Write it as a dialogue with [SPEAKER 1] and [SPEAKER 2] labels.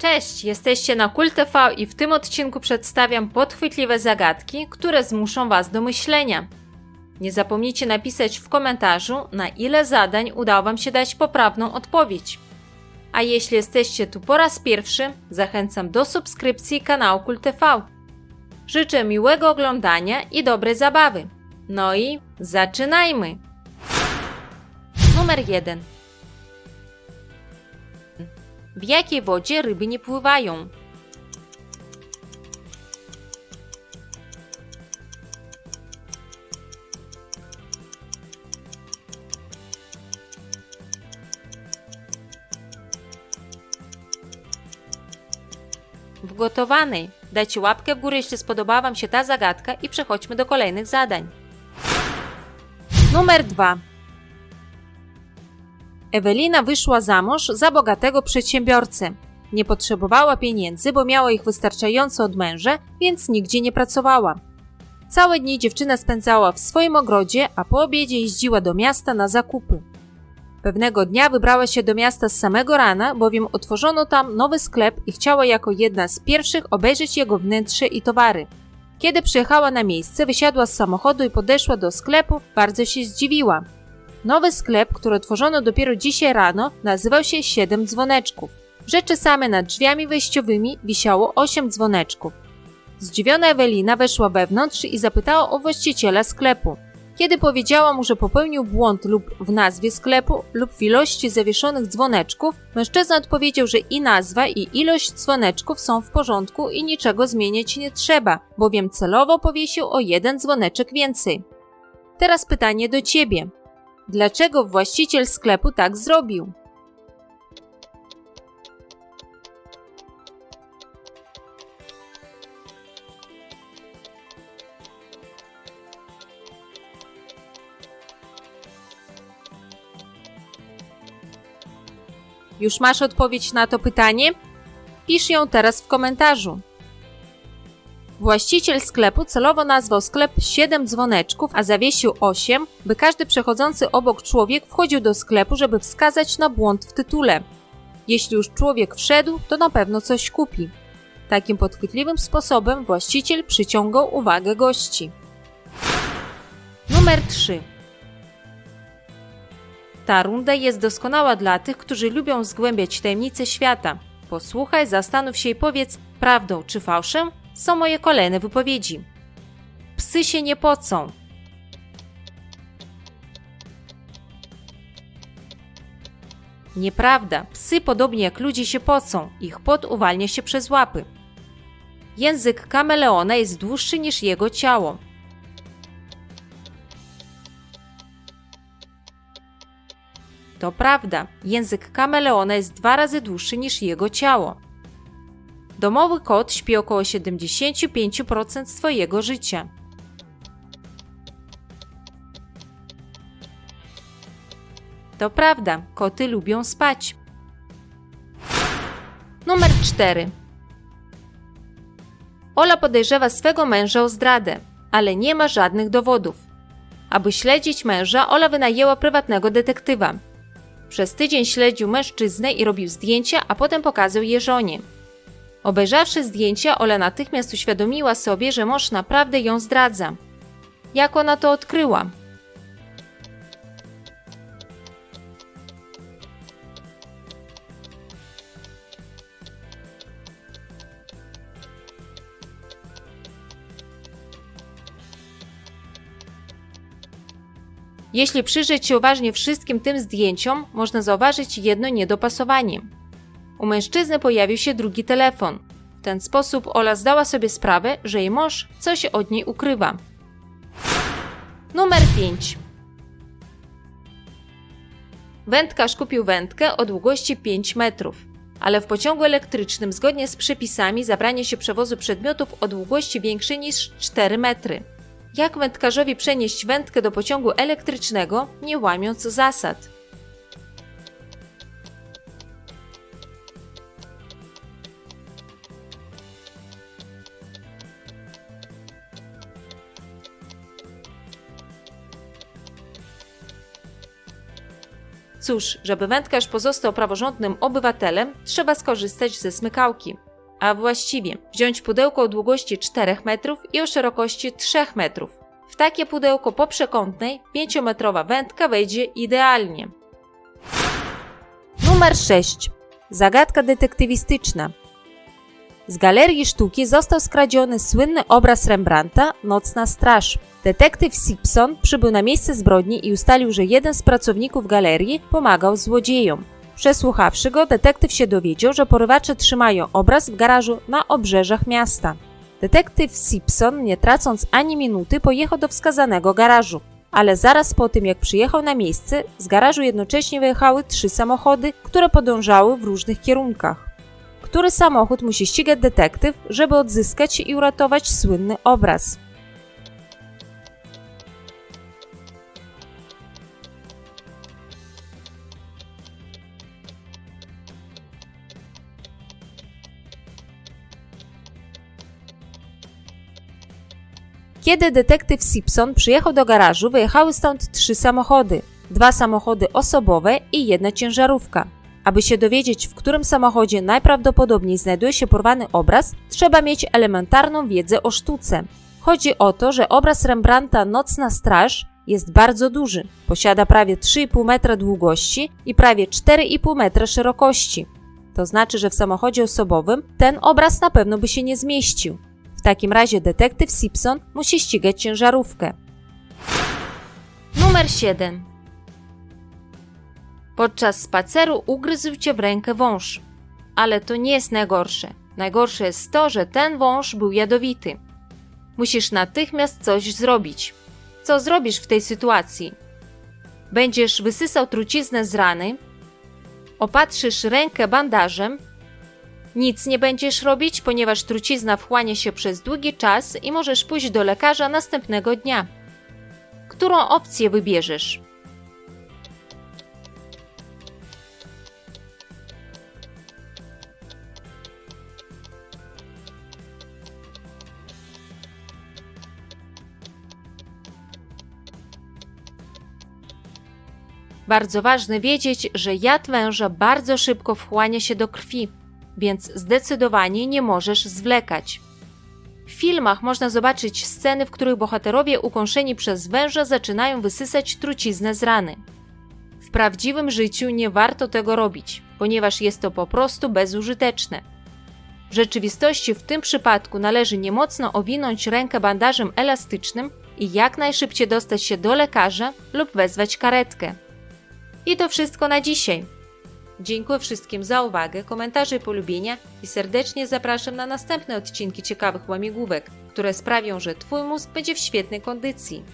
[SPEAKER 1] Cześć, jesteście na Kult TV i w tym odcinku przedstawiam podchwytliwe zagadki, które zmuszą Was do myślenia. Nie zapomnijcie napisać w komentarzu, na ile zadań udało Wam się dać poprawną odpowiedź. A jeśli jesteście tu po raz pierwszy, zachęcam do subskrypcji kanału Kult TV. Życzę miłego oglądania i dobrej zabawy. No i zaczynajmy! Numer 1. W jakiej wodzie ryby nie pływają? W gotowanej. Dajcie łapkę w górę, jeśli spodobała Wam się ta zagadka i przechodźmy do kolejnych zadań. Numer 2. Ewelina wyszła za mąż za bogatego przedsiębiorcę. Nie potrzebowała pieniędzy, bo miała ich wystarczająco od męża, więc nigdzie nie pracowała. Całe dni dziewczyna spędzała w swoim ogrodzie, a po obiedzie jeździła do miasta na zakupy. Pewnego dnia wybrała się do miasta z samego rana, bowiem otworzono tam nowy sklep i chciała jako jedna z pierwszych obejrzeć jego wnętrze i towary. Kiedy przyjechała na miejsce, wysiadła z samochodu i podeszła do sklepu, bardzo się zdziwiła. Nowy sklep, który otworzono dopiero dzisiaj rano, nazywał się Siedem Dzwoneczków. Rzeczy same nad drzwiami wejściowymi wisiało osiem dzwoneczków. Zdziwiona Ewelina weszła wewnątrz i zapytała o właściciela sklepu. Kiedy powiedziała mu, że popełnił błąd lub w nazwie sklepu, lub w ilości zawieszonych dzwoneczków, mężczyzna odpowiedział, że i nazwa, i ilość dzwoneczków są w porządku i niczego zmieniać nie trzeba, bowiem celowo powiesił o jeden dzwoneczek więcej. Teraz pytanie do ciebie. Dlaczego właściciel sklepu tak zrobił? Już masz odpowiedź na to pytanie? Pisz ją teraz w komentarzu. Właściciel sklepu celowo nazwał sklep 7 dzwoneczków, a zawiesił 8, by każdy przechodzący obok człowiek wchodził do sklepu, żeby wskazać na błąd w tytule. Jeśli już człowiek wszedł, to na pewno coś kupi. Takim podchwytliwym sposobem właściciel przyciągał uwagę gości. Numer 3. Ta runda jest doskonała dla tych, którzy lubią zgłębiać tajemnice świata. Posłuchaj, zastanów się i powiedz, prawdą czy fałszem są moje kolejne wypowiedzi. Psy się nie pocą. Nieprawda. Psy, podobnie jak ludzie, się pocą. Ich pot uwalnia się przez łapy. Język kameleona jest dłuższy niż jego ciało. To prawda. Język kameleona jest dwa razy dłuższy niż jego ciało. Domowy kot śpi około 75% swojego życia. To prawda, koty lubią spać. Numer 4. Ola podejrzewa swego męża o zdradę, ale nie ma żadnych dowodów. Aby śledzić męża, Ola wynajęła prywatnego detektywa. Przez tydzień śledził mężczyznę i robił zdjęcia, a potem pokazał je żonie. Obejrzawszy zdjęcia, Ola natychmiast uświadomiła sobie, że mąż naprawdę ją zdradza. Jak ona to odkryła? Jeśli przyjrzeć się uważnie wszystkim tym zdjęciom, można zauważyć jedno niedopasowanie. U mężczyzny pojawił się drugi telefon. W ten sposób Ola zdała sobie sprawę, że jej mąż coś od niej ukrywa. Numer 5. Wędkarz kupił wędkę o długości 5 metrów, ale w pociągu elektrycznym zgodnie z przepisami zabranie się przewozu przedmiotów o długości większej niż 4 metry. Jak wędkarzowi przenieść wędkę do pociągu elektrycznego, nie łamiąc zasad? Cóż, żeby wędkarz pozostał praworządnym obywatelem, trzeba skorzystać ze smykałki. A właściwie wziąć pudełko o długości 4 metrów i o szerokości 3 metrów. W takie pudełko po przekątnej 5-metrowa wędka wejdzie idealnie. Numer 6. Zagadka detektywistyczna. Z galerii sztuki został skradziony słynny obraz Rembrandta Nocna Straż. Detektyw Simpson przybył na miejsce zbrodni i ustalił, że jeden z pracowników galerii pomagał złodziejom. Przesłuchawszy go, detektyw się dowiedział, że porywacze trzymają obraz w garażu na obrzeżach miasta. Detektyw Simpson, nie tracąc ani minuty, pojechał do wskazanego garażu. Ale zaraz po tym, jak przyjechał na miejsce, z garażu jednocześnie wyjechały trzy samochody, które podążały w różnych kierunkach. Który samochód musi ścigać detektyw, żeby odzyskać i uratować słynny obraz? Kiedy detektyw Simpson przyjechał do garażu, wyjechały stąd trzy samochody. Dwa samochody osobowe i jedna ciężarówka. Aby się dowiedzieć, w którym samochodzie najprawdopodobniej znajduje się porwany obraz, trzeba mieć elementarną wiedzę o sztuce. Chodzi o to, że obraz Rembrandta Nocna Straż jest bardzo duży. Posiada prawie 3,5 metra długości i prawie 4,5 metra szerokości. To znaczy, że w samochodzie osobowym ten obraz na pewno by się nie zmieścił. W takim razie detektyw Simpson musi ścigać ciężarówkę. Numer 7. Podczas spaceru ugryzł cię w rękę wąż. Ale to nie jest najgorsze. Najgorsze jest to, że ten wąż był jadowity. Musisz natychmiast coś zrobić. Co zrobisz w tej sytuacji? Będziesz wysysał truciznę z rany, opatrzysz rękę bandażem, nic nie będziesz robić, ponieważ trucizna wchłania się przez długi czas i możesz pójść do lekarza następnego dnia. Którą opcję wybierzesz? Bardzo ważne wiedzieć, że jad węża bardzo szybko wchłania się do krwi, więc zdecydowanie nie możesz zwlekać. W filmach można zobaczyć sceny, w których bohaterowie ukąszeni przez węża zaczynają wysysać truciznę z rany. W prawdziwym życiu nie warto tego robić, ponieważ jest to po prostu bezużyteczne. W rzeczywistości w tym przypadku należy niemocno owinąć rękę bandażem elastycznym i jak najszybciej dostać się do lekarza lub wezwać karetkę. I to wszystko na dzisiaj. Dziękuję wszystkim za uwagę, komentarze i polubienia i serdecznie zapraszam na następne odcinki ciekawych łamigłówek, które sprawią, że Twój mózg będzie w świetnej kondycji.